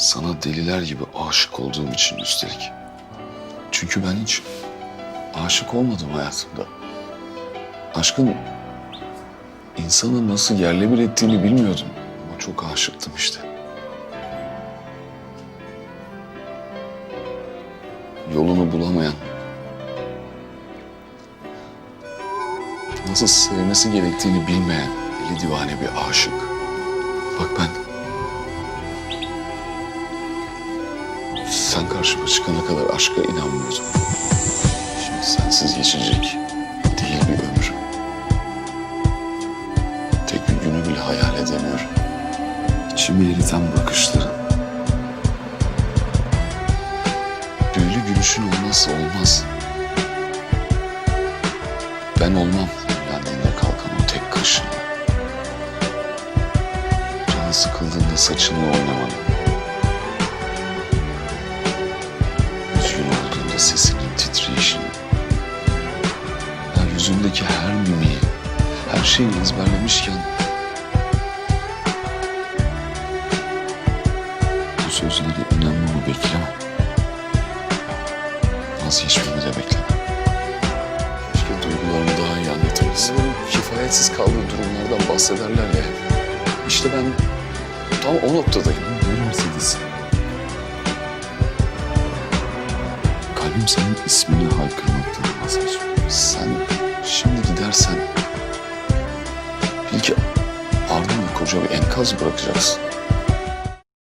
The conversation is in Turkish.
Sana deliler gibi aşık olduğum için üstelik. Çünkü ben hiç aşık olmadım hayatımda. Aşkın insanı nasıl yerle bir ettiğini bilmiyordum. Ama çok aşıktım işte. Yolunu bulamayan, nasıl sevmesi gerektiğini bilmeyen deli divane bir aşık. Bak ben sen karşıma çıkana kadar aşka inanmıyordum. Şimdi sensiz geçecek değil bir ömür. Tek bir günü bile hayal edemiyorum. İçimi eriten bakışların. Büyülü gülüşün olmazsa olmaz. Ben olmam yendiğinde kalkan o tek kaşınla. Canı sıkıldığında saçınla oynamanı. Sesinin titreyişini. Ya yüzündeki her mimiği, her şeyi ezberlemişken... Bu sözlere inanmamı bekleme. Vazgeçmemi de bekleme. Keşke duygularımı daha iyi anlatabilsem. Kifayetsiz kaldığı durumlardan bahsederler ya. İşte ben tam o noktadayım. Ver Mercedes. Kalbim senin ismini haykırmaktan vazgeçmiyor. Sen şimdi gidersen bil ki ardında koca bir enkaz bırakacaksın.